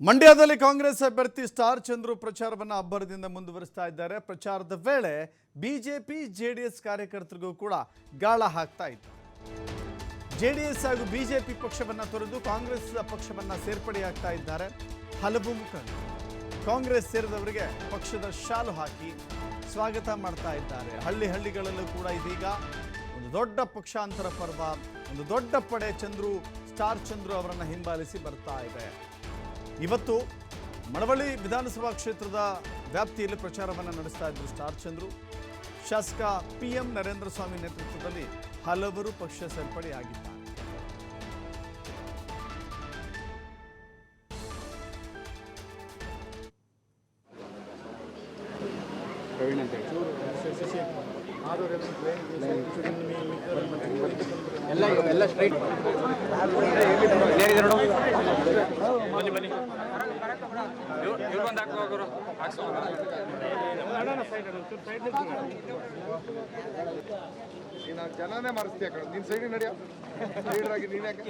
ಮಂಡ್ಯದಲ್ಲಿ ಕಾಂಗ್ರೆಸ್ ಅಭ್ಯರ್ಥಿ ಸ್ಟಾರ್ ಚಂದ್ರು ಪ್ರಚಾರವನ್ನು ಅಬ್ಬರದಿಂದ ಮುಂದುವರಿಸ್ತಾ ಇದ್ದಾರೆ. ಪ್ರಚಾರದ ವೇಳೆ ಬಿಜೆಪಿ, ಜೆಡಿಎಸ್ ಕಾರ್ಯಕರ್ತರಿಗೂ ಕೂಡ ಗಾಳ ಹಾಕ್ತಾ ಇತ್ತು. ಜೆಡಿಎಸ್ ಹಾಗೂ ಬಿಜೆಪಿ ಪಕ್ಷವನ್ನ ತೊರೆದು ಕಾಂಗ್ರೆಸ್ ಪಕ್ಷವನ್ನ ಸೇರ್ಪಡೆಯಾಗ್ತಾ ಇದ್ದಾರೆ. ಹಲವು ಮುಖಂಡರು ಕಾಂಗ್ರೆಸ್ ಸೇರಿದವರಿಗೆ ಪಕ್ಷದ ಶಾಲು ಹಾಕಿ ಸ್ವಾಗತ ಮಾಡ್ತಾ ಇದ್ದಾರೆ. ಹಳ್ಳಿ ಹಳ್ಳಿಗಳಲ್ಲೂ ಕೂಡ ಇದೀಗ ಒಂದು ದೊಡ್ಡ ಪಕ್ಷಾಂತರ ಪರ್ವ, ಒಂದು ದೊಡ್ಡ ಪಡೆ ಚಂದ್ರು, ಸ್ಟಾರ್ ಚಂದ್ರು ಅವರನ್ನು ಹಿಂಬಾಲಿಸಿ ಬರ್ತಾ ಇದೆ. ಇವತ್ತು ಮಳವಳ್ಳಿ ವಿಧಾನಸಭಾ ಕ್ಷೇತ್ರದ ವ್ಯಾಪ್ತಿಯಲ್ಲಿ ಪ್ರಚಾರವನ್ನು ನಡೆಸ್ತಾ ಇದ್ದರು ಸ್ಟಾರ್ ಚಂದ್ರು. ಶಾಸಕ ಪಿ ಎಂ ನರೇಂದ್ರ ಸ್ವಾಮಿ ನೇತೃತ್ವದಲ್ಲಿ ಹಲವರು ಪಕ್ಷ ಸೇರ್ಪಡೆಯಾಗಿದ್ದಾರೆ ಪ್ರವೀಣ್ ಅಂತ ಎಲ್ಲ ಎಲ್ಲ ಸ್ಟ್ರೈಟ್ ಬನ್ನಿ ಬನ್ನಿ ಇವ್ರಿಗೊಂದು ಹಾಕೋ ಹೋಗೋರು ಹಾಕ್ಸೋ ನೀನು ಆ ಜನನೇ ಮರೆಸ್ತೀಯ ಕಣ ನಿನ್ ಸೈಡ್ ನಡಿಯ ನೀನ್ ಯಾಕೆ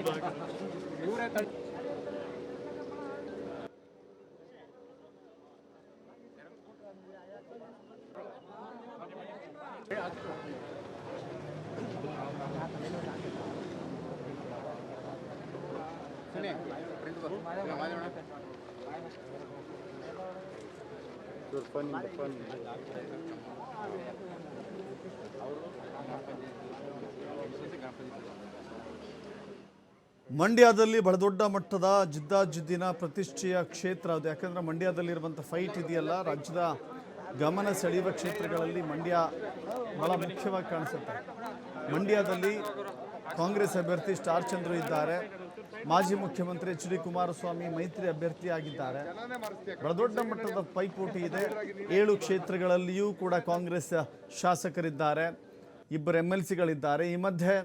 ಮಂಡ್ಯದಲ್ಲಿ ಬಹಳ ದೊಡ್ಡ ಮಟ್ಟದ ಜಿದ್ದಾಜಿದ್ದಿನ ಪ್ರತಿಷ್ಠೆಯ ಕ್ಷೇತ್ರ ಅದು. ಯಾಕಂದ್ರೆ ಮಂಡ್ಯದಲ್ಲಿರುವಂಥ ಫೈಟ್ ಇದೆಯಲ್ಲ ರಾಜ್ಯದ ಗಮನ ಸೆಳೆಯುವ ಕ್ಷೇತ್ರಗಳಲ್ಲಿ ಮಂಡ್ಯ ಬಹಳ ಮುಖ್ಯವಾಗಿ ಕಾಣಿಸುತ್ತೆ. ಮಂಡ್ಯದಲ್ಲಿ ಕಾಂಗ್ರೆಸ್ ಅಭ್ಯರ್ಥಿ ಸ್ಟಾರ್ ಚಂದ್ರು ಇದ್ದಾರೆ. ಮಾಜಿ ಮುಖ್ಯಮಂತ್ರಿ ಎಚ್ ಡಿ ಕುಮಾರಸ್ವಾಮಿ ಮೈತ್ರಿ ಅಭ್ಯರ್ಥಿಯಾಗಿದ್ದಾರೆ ಬಹಳ ದೊಡ್ಡ ಮಟ್ಟದ ಪೈಪೋಟಿ ಇದೆ. ಏಳು ಕ್ಷೇತ್ರಗಳಲ್ಲಿಯೂ ಕೂಡ ಕಾಂಗ್ರೆಸ್ ಶಾಸಕರಿದ್ದಾರೆ. ಇಬ್ಬರು ಎಂ ಎಲ್ ಸಿಗಳಿದ್ದಾರೆ ಈ ಮಧ್ಯೆ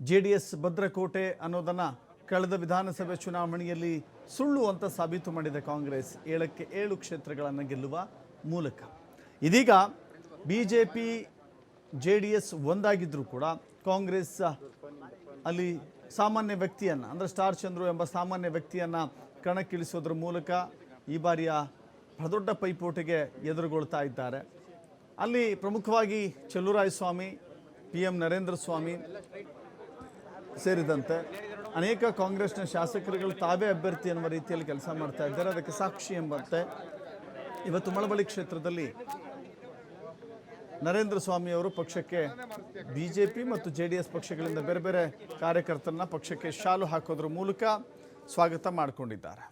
ಜೆ ಡಿ ಎಸ್ ಭದ್ರಕೋಟೆ ಅನ್ನೋದನ್ನು ಕಳೆದ ವಿಧಾನಸಭೆ ಚುನಾವಣೆಯಲ್ಲಿ ಸುಳ್ಳು ಅಂತ ಸಾಬೀತು ಮಾಡಿದೆ ಕಾಂಗ್ರೆಸ್. ಏಳಕ್ಕೆ ಏಳು ಕ್ಷೇತ್ರಗಳನ್ನು ಗೆಲ್ಲುವ ಮೂಲಕ. ಇದೀಗ B J P J D S ಒಂದಾಗಿದ್ದರೂ ಕೂಡ ಕಾಂಗ್ರೆಸ್ ಅಲ್ಲಿ ಸಾಮಾನ್ಯ ವ್ಯಕ್ತಿಯನ್ನು, ಅಂದರೆ ಸ್ಟಾರ್ ಚಂದ್ರು ಎಂಬ ಸಾಮಾನ್ಯ ವ್ಯಕ್ತಿಯನ್ನು ಕಣಕ್ಕಿಳಿಸೋದ್ರ ಮೂಲಕ ಈ ಬಾರಿಯ ದೊಡ್ಡ ಪೈಪೋಟಿಗೆ ಎದುರುಗೊಳ್ತಾ ಇದ್ದಾರೆ. ಅಲ್ಲಿ ಪ್ರಮುಖವಾಗಿ ಸ್ವಾಮಿ ಪಿ ಎಂ ನರೇಂದ್ರ ಸ್ವಾಮಿ ಸೇರಿದಂತೆ ಅನೇಕ ಕಾಂಗ್ರೆಸ್ನ ಶಾಸಕರುಗಳು ತಾವೇ ಅಭ್ಯರ್ಥಿ ಎನ್ನುವ ರೀತಿಯಲ್ಲಿ ಕೆಲಸ ಮಾಡ್ತಾ ಇದ್ದಾರೆ. ಅದಕ್ಕೆ ಸಾಕ್ಷಿ ಎಂಬಂತೆ ಇವತ್ತು ಮಳವಳ್ಳಿ ಕ್ಷೇತ್ರದಲ್ಲಿ ನರೇಂದ್ರ ಸ್ವಾಮಿ ಅವರು ಪಕ್ಷಕ್ಕೆ ಬಿಜೆಪಿ ಮತ್ತು ಜೆ ಡಿ ಎಸ್ ಪಕ್ಷಗಳಿಂದ ಬೇರೆ ಬೇರೆ ಕಾರ್ಯಕರ್ತರನ್ನ ಪಕ್ಷಕ್ಕೆ ಶಾಲು ಹಾಕೋದ್ರ ಮೂಲಕ ಸ್ವಾಗತ ಮಾಡಿಕೊಂಡಿದ್ದಾರೆ.